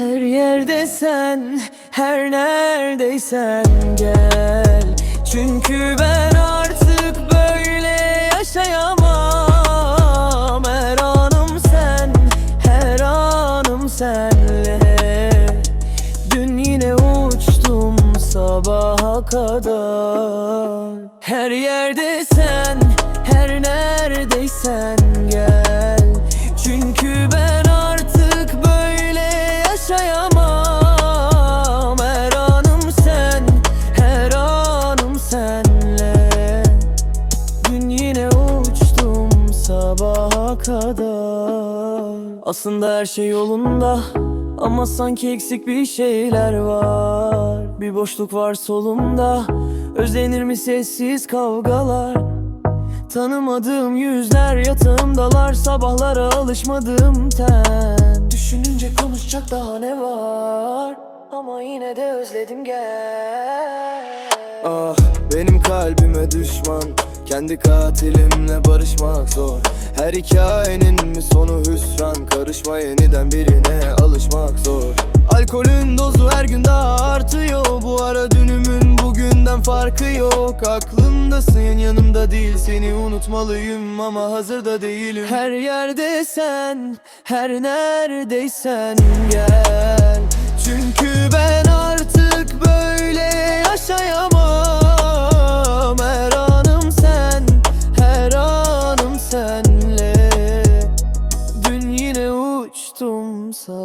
neredeysen Her neredeysen gel. Çünkü ben artık böyle yaşayamam. Her anım sen, her anım senle. Dün yine uçtum sabaha kadar. Her yerde sen, her neredeysen kadar. Aslında her şey yolunda Ama sanki eksik bir şeyler var. Bir boşluk var solumda Özlenir mi sessiz kavgalar? Tanımadığım yüzler yatağımdalar Sabahlara alışmadığım ten. Düşününce konuşacak daha ne var? Ama yine de özledim gel. Ah benim kalbime düşman Kendi katilimle barışmak zor Her hikayenin mi sonu hüsran? Karışma yeniden birine alışmak zor. Alkolün dozu her gün daha artıyor. Bu ara dünümün bugünden farkı yok. Aklımdasın yanımda değil. Seni unutmalıyım ama hazırda değilim. Her yerde sen, her neredeysen gel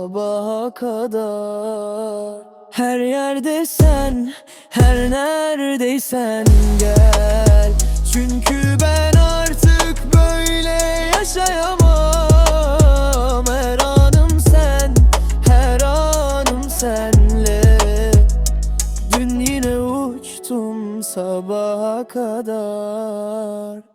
sabaha kadar. Her yerde sen, her neredeysen gel. Çünkü ben artık böyle yaşayamam. Her anım sen, her anım senle. Dün yine uçtum sabaha kadar